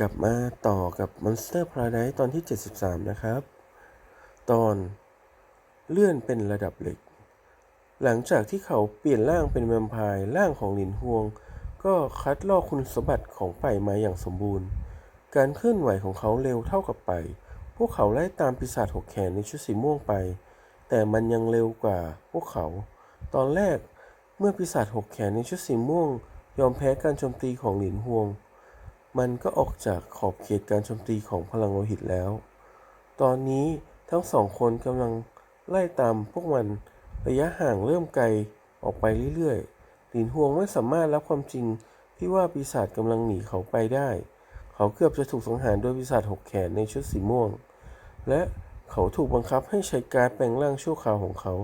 กลับมาต่อกับ Monster Paradise ตอนที่ 73 นะครับ ตอนเลื่อนเป็นระดับเหล็ก หลังจากที่เขาเปลี่ยนร่างเป็นแวมไพร์ร่างของหลินฮวง ก็คัดลอกคุณสมบัติของไปมาอย่างสมบูรณ์ การเคลื่อนไหวของเขาเร็วเท่ากับไป พวกเขาไล่ตามปีศาจหกแขนในชุดสีม่วงไป แต่มันยังเร็วกว่าพวกเขา ตอนแรกเมื่อปีศาจหกแขนในชุดสีม่วง ยอมแพ้การโจมตีของหลินฮวง มันก็ออกจากขอบเขตการโจมตีของพลังโลหิตแล้ว ตอนนี้ทั้งสองคนกำลังไล่ตามพวกมันระยะห่างเริ่มไกลออกไปเรื่อยๆหลินฮวงไม่สามารถรับความจริงที่ว่าปีศาจกำลังหนีเขาไปได้ เขาเกือบจะถูกสังหารโดยปีศาจหกแขนในชุดสีม่วง และเขาถูกบังคับให้ใช้การแปลงร่างชั่วคราวของเขา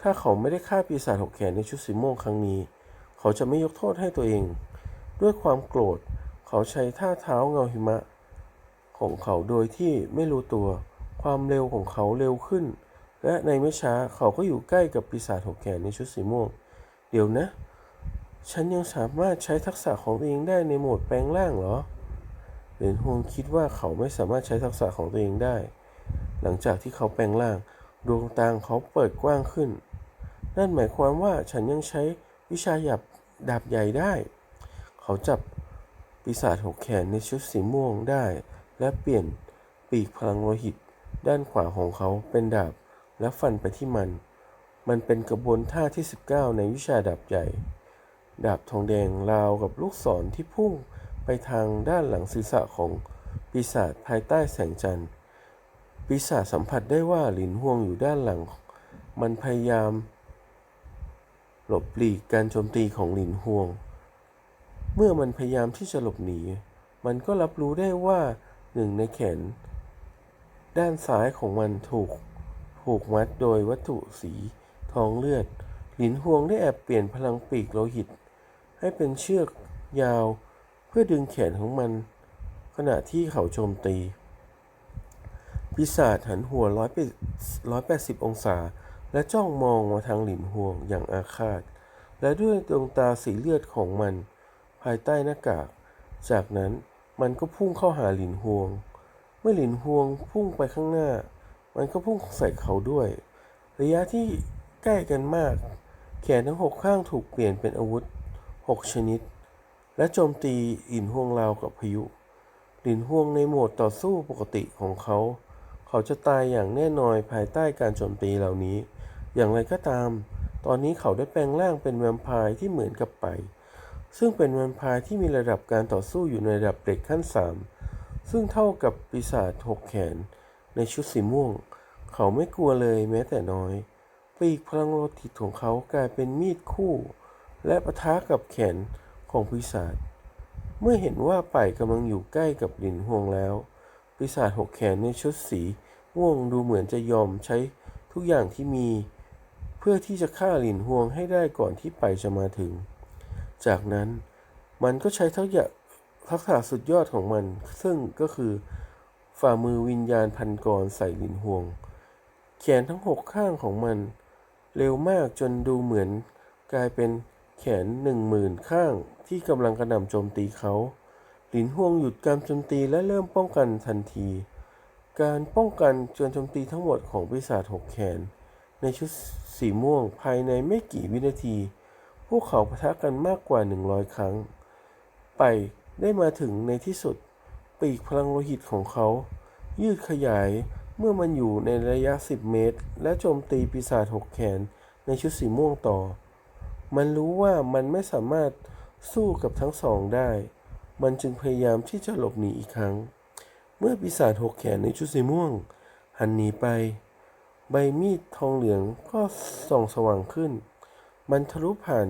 ถ้าเขาไม่ได้ฆ่าปีศาจหกแขนในชุดสีม่วงครั้งนี้ เขาจะไม่ยกโทษให้ตัวเอง ด้วยความโกรธ เขาใช้ท่าเท้าเงาหิมะ ของเขาโดยที่ไม่รู้ตัว ความเร็วของเขาเร็วขึ้น และในไม่ช้าเขาก็อยู่ใกล้กับปีศาจหกแขนในชุดสีม่วง เดี๋ยวนะ ฉันยังสามารถใช้ทักษะของตัวเองได้ในโหมดแปลงร่างเหรอเหรียญฮวงคิดว่าเขาไม่สามารถใช้ทักษะของตัวเองได้ หลังจากที่เขาแปลงร่าง ดวงตาของเขาเปิดกว้างขึ้น นั่นหมายความว่าฉันยังใช้วิชาหยับดาบใหญ่ได้ เขาจับ ปีศาจหกแขนในชุดสีม่วงได้ และเปลี่ยนปีกพลังโลหิต ด้านขวาของเขาเป็นดาบและฟันไปที่มัน มันเป็นกระบวนท่าที่ 19 ในวิชาดาบใหญ่ ดาบทองแดงราวกับลูกศรที่พุ่งไปทางด้านหลังศีรษะของปีศาจภายใต้แสงจันทร์ ปีศาจสัมผัสได้ว่าหลินห่วงอยู่ด้านหลัง มันพยายาม หลบหลีกการโจมตีของหลินห่วง เมื่อมันพยายามที่จะหลบหนี มันก็รับรู้ได้ว่าหนึ่งในแขน ด้านซ้ายของมันถูกผูกมัดโดยวัตถุสีทองเลือด หลินห่วงได้แอบเปลี่ยนพลังปีกโลหิต ให้เป็นเชือกยาวเพื่อดึงแขนของมัน ขณะที่เขาโจมตี ปีศาจหันหัวร้อยร้อยแปดสิบองศา และจ้องมองมาทางหลินห่วงอย่างอาฆาต และด้วยดวงตาสีเลือดของมัน ภายใต้หน้ากาก จากนั้นมันก็พุ่งเข้าหาหลินห่วง เมื่อหลินห่วงพุ่งไปข้างหน้า มันก็พุ่งใส่เขาด้วย ระยะที่ใกล้กันมาก แขนทั้งหกข้างถูกเปลี่ยนเป็นอาวุธหกชนิด และโจมตีหลินห่วงราวกับพายุหลินห่วงในโหมดต่อสู้ปกติของเขา เขาจะตายอย่างแน่นอนภายใต้การโจมตีเหล่านี้ อย่างไรก็ตาม ตอนนี้เขาได้แปลงร่างเป็นแวมไพร์ที่เหมือนกับไป ซึ่งเป็นแวมไพร์ที่มีระดับการต่อสู้อยู่ในระดับเด็กขั้นสามซึ่งเท่ากับปีศาจหกแขน ในชุดสีม่วง เขาไม่กลัวเลยแม้แต่น้อย ปีกพลังโลหิตของเขากลายเป็นมีดคู่ และปะทะกับแขนของปีศาจ เมื่อเห็นว่าไป่กำลังอยู่ใกล้กับหลินห่วงแล้ว ปีศาจหกแขนในชุดสีม่วงดูเหมือนจะยอมใช้ทุกอย่างที่มี เพื่อที่จะฆ่าหลินห่วงให้ได้ก่อนที่ไปจะมาถึง จากนั้นมันก็ใช้ทักษะทักษะสุดยอดของมัน ซึ่งก็คือฝ่ามือวิญญาณพันกรใส่ลินห่วง แขนทั้งหกข้างของมัน เร็วมากจนดูเหมือนกลายเป็นแขนหนึ่งหมื่นข้างที่กำลังกระหน่ำโจมตีเขาลินห่วงหยุดการโจมตีและเริ่มป้องกันทันที การป้องกันการโจมตีทั้งหมดของปีศาจหกแขน ในชุดสีม่วงภายในไม่กี่วินาที พวกเขาปะทะกันมากกว่า 100 ครั้ง ไปได้มาถึงในที่สุด ปีกพลังโลหิตของเขา ยืดขยายเมื่อมันอยู่ในระยะ 10 เมตร และโจมตีปีศาจหกแขนในชุดสีม่วงต่อ มันรู้ว่ามันไม่สามารถสู้กับทั้งสองได้ มันจึงพยายามที่จะหลบหนีอีกครั้ง เมื่อปีศาจหกแขนในชุดสีม่วง หันหนีไป ใบมีดทองเหลืองก็ส่องสว่างขึ้น มันทะลุผ่าน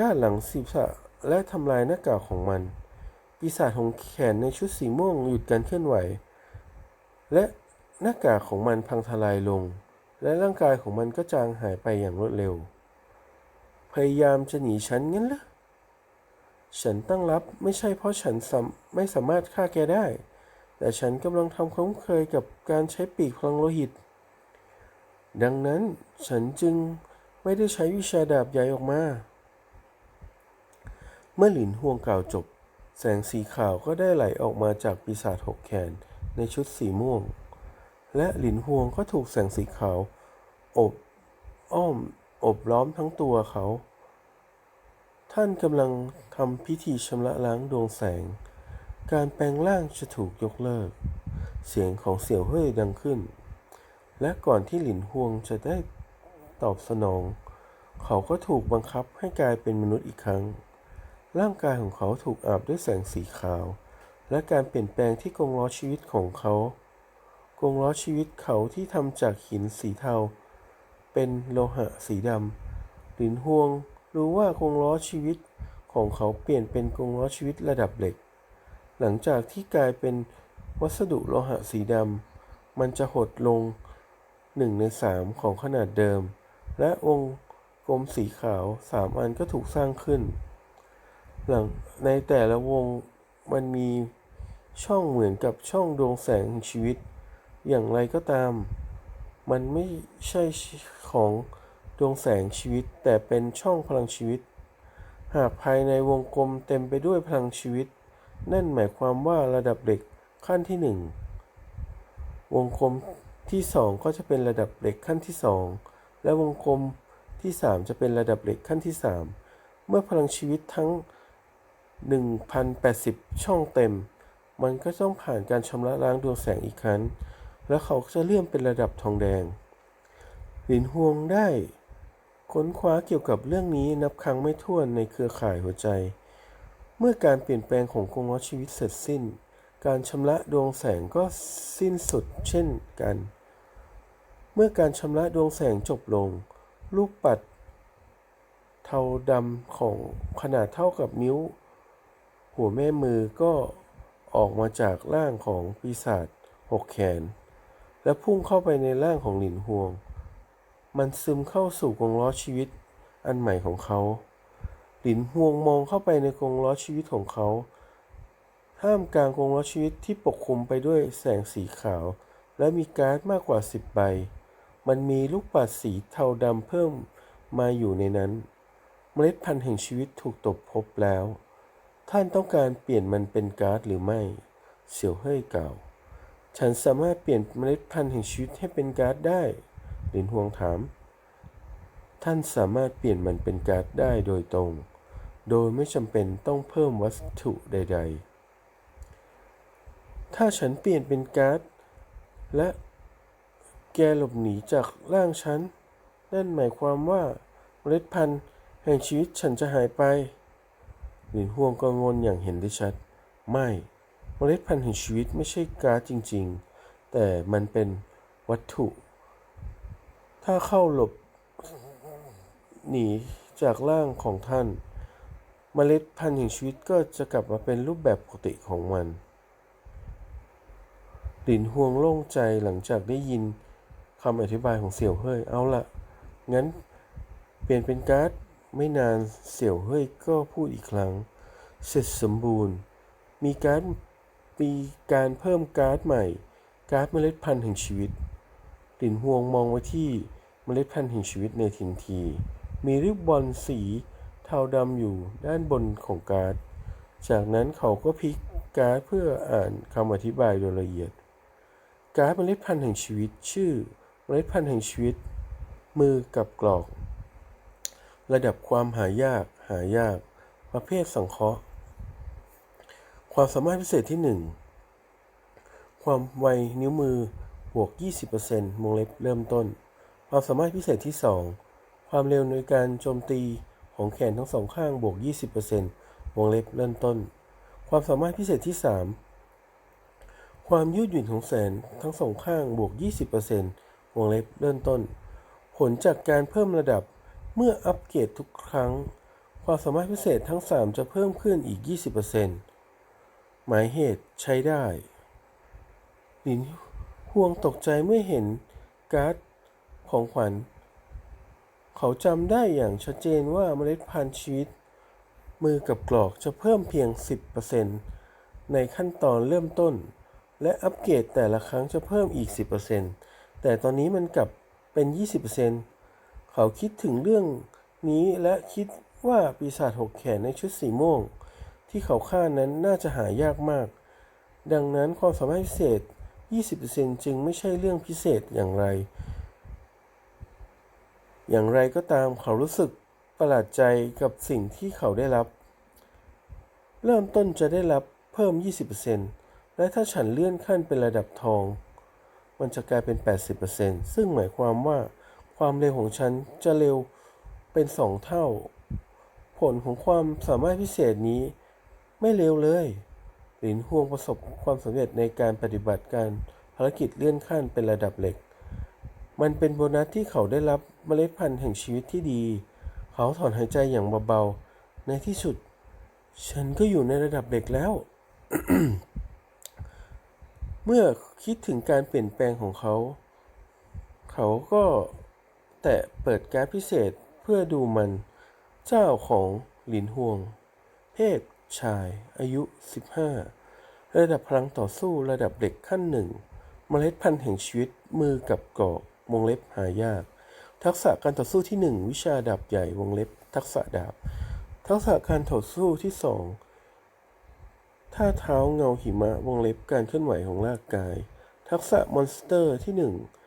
ด้านหลังศีรษะและทำลายหน้ากากของมัน ปีศาจของแขนในชุดสีม่วงหยุดการเคลื่อนไหว และหน้ากากของมันพังทลายลง และร่างกายของมันก็จางหายไปอย่างรวดเร็ว พยายามจะหนีฉันงั้นเหรอฉันตั้งรับไม่ใช่เพราะฉันสามไม่สามารถฆ่าแกได้ แต่ฉันกำลังทำความคุ้นเคยกับการใช้ปีกพลังโลหิต ดังนั้นฉันจึง ไม่ได้ใช้วิชาดาบใหญ่ออกมา เมื่อหลินห่วงกล่าวจบ แสงสีขาวก็ได้ไหลออกมาจากปีศาจหกแขนในชุดสีม่วง และหลินฮวงก็ถูกแสงสีขาวอบอ้อมอบล้อมทั้งตัวเขา ท่านกำลังทำพิธีชำระล้างดวงแสง การแปลงร่างจะถูกยกเลิก เสียงของเสี่ยวเฮ่ยดังขึ้น และก่อนที่หลินฮวงจะได้ ตอบสนอง เขาก็ถูกบังคับให้กลายเป็นมนุษย์อีกครั้ง ร่างกายของเขาถูกอาบด้วยแสงสีขาว และการเปลี่ยนแปลงที่กรงล้อชีวิตของเขากรงล้อชีวิตเขาที่ทำจากหินสีเทา เป็นโลหะสีดำหลินฮวงรู้ว่ากรงล้อชีวิตของเขาเปลี่ยนเป็นกรงล้อชีวิตระดับเหล็ก หลังจากที่กลายเป็นวัสดุโลหะสีดำมันจะหดลงหนึ่งในสามของขนาดเดิม และวงกลมสีขาวสามอันก็ถูกสร้างขึ้น หลังในแต่ละวงมันมีช่องเหมือนกับช่องดวงแสงชีวิต อย่างไรก็ตาม มันไม่ใช่ของดวงแสงชีวิต แต่เป็นช่องพลังชีวิต หากภายในวงกลมเต็มไปด้วยพลังชีวิต นั่นหมายความว่าระดับเหล็กขั้นที่หนึ่งวงกลมที่สองก็จะเป็นระดับเหล็กขั้นที่สอง และวงกลมที่สามจะเป็นระดับเหล็กขั้นที่สามเมื่อพลังชีวิตทั้ง 1,080 ช่องเต็ม มันก็ต้องผ่านการชำระล้างดวงแสงอีกครั้ง แล้วเขาจะเลื่อนเป็นระดับทองแดง หลินฮวงได้ ค้นคว้าเกี่ยวกับเรื่องนี้นับครั้งไม่ถ้วนในเครือข่ายหัวใจ เมื่อการเปลี่ยนแปลงของกงล้อชีวิตเสร็จสิ้น การชำระดวงแสงก็สิ้นสุดเช่นกัน เมื่อการชำระดวงแสงจบลง ลูกปัด เทาดำของขนาดเท่ากับนิ้ว หัวแม่มือก็ออกมาจากร่างของปีศาจหกแขน และพุ่งเข้าไปในร่างของหลินฮวง มันซึมเข้าสู่กรงล้อชีวิตอันใหม่ของเขา หลินฮวงมองเข้าไปในกรงล้อชีวิตของเขาท่ามกลางกรงล้อชีวิตที่ปกคลุมไปด้วยแสงสีขาว และมีการ์ดมากกว่าสิบใบ มันมีลูกปัดสีเทาดำเพิ่มมาอยู่ในนั้น เมล็ดพันธุ์แห่งชีวิตถูกตบพบแล้ว ท่านต้องการเปลี่ยนมันเป็นการ์ดหรือไม่ เสี่ยวเฮ่ยกล่าว ฉันสามารถเปลี่ยนเมล็ดพันธุ์แห่งชีวิตให้เป็นการ์ดได้หลินฮวงถาม ท่านสามารถเปลี่ยนมันเป็นการ์ดได้โดยตรง โดยไม่จำเป็นต้องเพิ่มวัตถุใด ๆ ถ้าฉันเปลี่ยนเป็นการ์ดและ แกหลบหนีจากร่างฉัน นั่นหมายความว่าเมล็ดพันธุ์แห่งชีวิตฉันจะหายไป หลินฮวงกังวลอย่างเห็นได้ชัด ไม่เมล็ดพันธุ์แห่งชีวิตไม่ใช่การ์ดจริง ๆ แต่มันเป็นวัตถุ ถ้าเข้าหลบหนีจากร่างของท่านเมล็ดพันธุ์แห่งชีวิตก็จะกลับมาเป็นรูปแบบปกติของมันหลินฮวงโล่งใจหลังจากได้ยิน คำอธิบายของเสี่ยวเฮ่ยเอาละงั้นเปลี่ยนเป็นการ์ด ไม่นานเสี่ยวเฮ่ยก็พูดอีกครั้ง เสร็จสมบูรณ์ มีการ์ดมีการเพิ่มการ์ดใหม่ การ์ดเมล็ดพันธุ์แห่งชีวิตหลินฮวงมองไว้ที่เมล็ดพันธุ์แห่งชีวิตในทันที มีริบบอลสีเทาดำอยู่ด้านบนของการ์ด จากนั้นเขาก็พลิกการ์ดเพื่ออ่านคำอธิบายโดยละเอียด การ์ดเมล็ดพันธุ์แห่งชีวิตชื่อ เมล็ดพันธุ์แห่งชีวิต มือกับกรอก ระดับความหายาก หายาก ประเภทสังเคราะห์ ความสามารถพิเศษที่ 1 ความไวนิ้วมือบวก 20%วงเล็บเริ่มต้น ความสามารถพิเศษที่ 2 ความเร็วในการโจมตีของแขนทั้งสองข้างบวก 20%วงเล็บเริ่มต้น ความสามารถพิเศษที่ 3 ความยืดหยุ่นของแขนทั้งสองข้างบวก 20% วงเล็บเริ่มต้น ผลจากการเพิ่มระดับเมื่ออัปเกรดทุกครั้ง ความสามารถพิเศษทั้ง 3 จะเพิ่มขึ้นอีก 20%หมายเหตุใช้ได้หลินฮวงตกใจเมื่อเห็นการ์ดของขวัญ เขาจำได้อย่างชัดเจนว่าเมล็ดพันธุ์ชีวิต มือกับกรอกจะเพิ่มเพียง 10%ในขั้นตอนเริ่มต้น และอัปเกรดแต่ละครั้งจะเพิ่มอีก 10% แต่ตอนนี้มันกลับเป็น 20%เขาคิดถึงเรื่องนี้และคิดว่าปีศาจหกแขนในชุดสีม่วง ที่เขาฆ่านั้นน่าจะหายากมาก ดังนั้นความสามารถพิเศษ 20%จึงไม่ใช่เรื่องพิเศษอย่างไร อย่างไรก็ตามเขารู้สึกประหลาดใจกับสิ่งที่เขาได้รับ เริ่มต้นจะได้รับเพิ่ม 20%และถ้าฉันเลื่อนขั้นเป็นระดับทอง มันจะกลายเป็น 80%ซึ่งหมายความว่าความเร็วของฉันจะเร็วเป็น 2 เท่า ผลของความสามารถพิเศษนี้ไม่เร็วเลยหลินฮวงประสบความสำเร็จในการปฏิบัติการภารกิจเลื่อนขั้นเป็นระดับเหล็ก มันเป็นโบนัสที่เขาได้รับเมล็ดพันธุ์แห่งชีวิตที่ดี เขาถอนหายใจอย่างเบาๆ ในที่สุด ฉันก็อยู่ในระดับเหล็กแล้ว เมื่อคิดถึงการเปลี่ยนแปลงของเขา เขาก็แตะเปิดการ์ดพิเศษเพื่อดูมัน เจ้าของหลินฮวง เพศชายอายุ 15 ระดับพลังต่อสู้ระดับเด็กขั้นหนึ่งเมล็ดพันธุ์แห่งชีวิตมือกับกรอกวงเล็บหายาก ทักษะการต่อสู้ที่ 1 วิชาดาบใหญ่วงเล็บ ทักษะดาบ ทักษะการต่อสู้ที่ 2 ท่าเท้าเงาหิมะวงเล็บการเคลื่อนไหวของร่างกาย ทักษะมอนสเตอร์ที่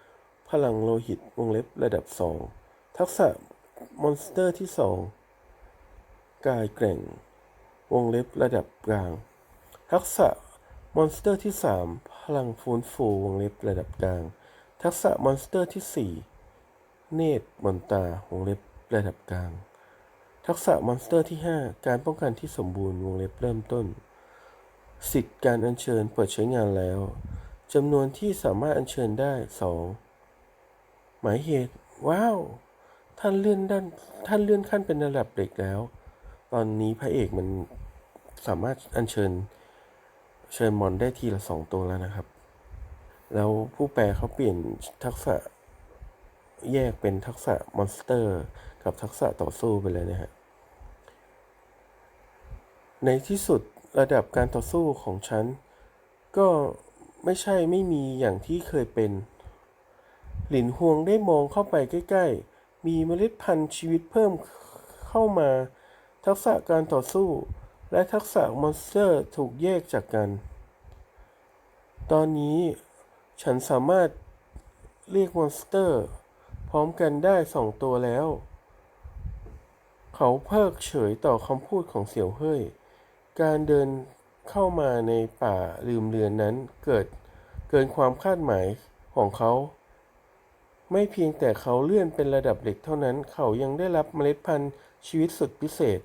1 พลังโลหิตวงเล็บระดับ 2 ทักษะมอนสเตอร์ที่ 2 กายแกร่ง วงเล็บระดับกลาง ทักษะมอนสเตอร์ที่ 3 พลังฟื้นฟูวงเล็บระดับกลาง ทักษะมอนสเตอร์ที่ 4 เนตรมนตาวงเล็บระดับกลาง ทักษะมอนสเตอร์ที่ 5 การป้องกันที่สมบูรณ์วงเล็บเริ่มต้น สิทธิ์การอัญเชิญเปิดใช้งานแล้วจำนวนที่สามารถอัญเชิญได้ 2 หมายเหตุ ว้าว ท่านเลื่อนด้านท่านเลื่อนขั้นเป็นระดับเด็กแล้ว ตอนนี้พระเอกมันสามารถอัญเชิญ เชิญมอนได้ทีละสองตัวแล้วนะครับ แล้วผู้แปลเขาเปลี่ยนทักษะแยกเป็นทักษะมอนสเตอร์ กับทักษะต่อสู้ไปเลยนะฮะในที่สุด ระดับการต่อสู้ของฉัน ก็ไม่ใช่ไม่มีอย่างที่เคยเป็น หลินฮวงได้มองเข้าไปใกล้ ๆ มีเมล็ดพันธุ์ชีวิตเพิ่มเข้ามา ทักษะการต่อสู้ และทักษะมอนสเตอร์ถูกแยกจากกัน ตอนนี้ฉันสามารถเรียกมอนสเตอร์ พร้อมกันได้สองตัวแล้ว เขาเพิกเฉยต่อคำพูดของเสี่ยวเฮ่ย การเดินเข้ามาในป่าลืมเลือนนั้นเกิดเกินความคาดหมายของเขา ไม่เพียงแต่เขาเลื่อนเป็นระดับเหล็กเท่านั้น เขายังได้รับเมล็ดพันธุ์ชีวิตสุดพิเศษ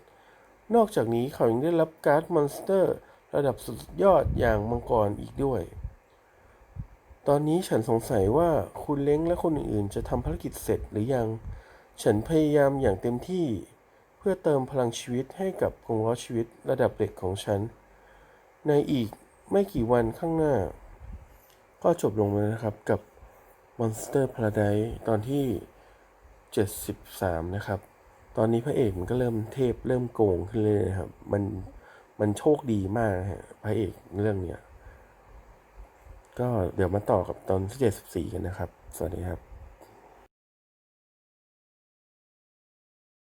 นอกจากนี้เขายังได้รับการ์ดมอนสเตอร์ ระดับสุดยอดอย่างมังกรอีกด้วย ตอนนี้ฉันสงสัยว่าคุณเล้งและคนอื่นๆ จะทำภารกิจเสร็จหรือยัง ฉันพยายามอย่างเต็มที่ พื่อเติมพลังชีวิตให้กับกงล้อชีวิตระดับเด็กของฉัน ในอีกไม่กี่วันข้างหน้า ก็จบลงแล้วนะครับกับ Monster Paradise ตอนที่ 73 นะครับ ตอนนี้พระเอกมันก็เริ่มเทพเริ่มโกงขึ้นเลยนะครับ มันมันโชคดีมากฮะพระเอกเรื่องเนี้ย ก็เดี๋ยวมาต่อกับตอนที่ 74 กันนะครับ สวัสดีครับ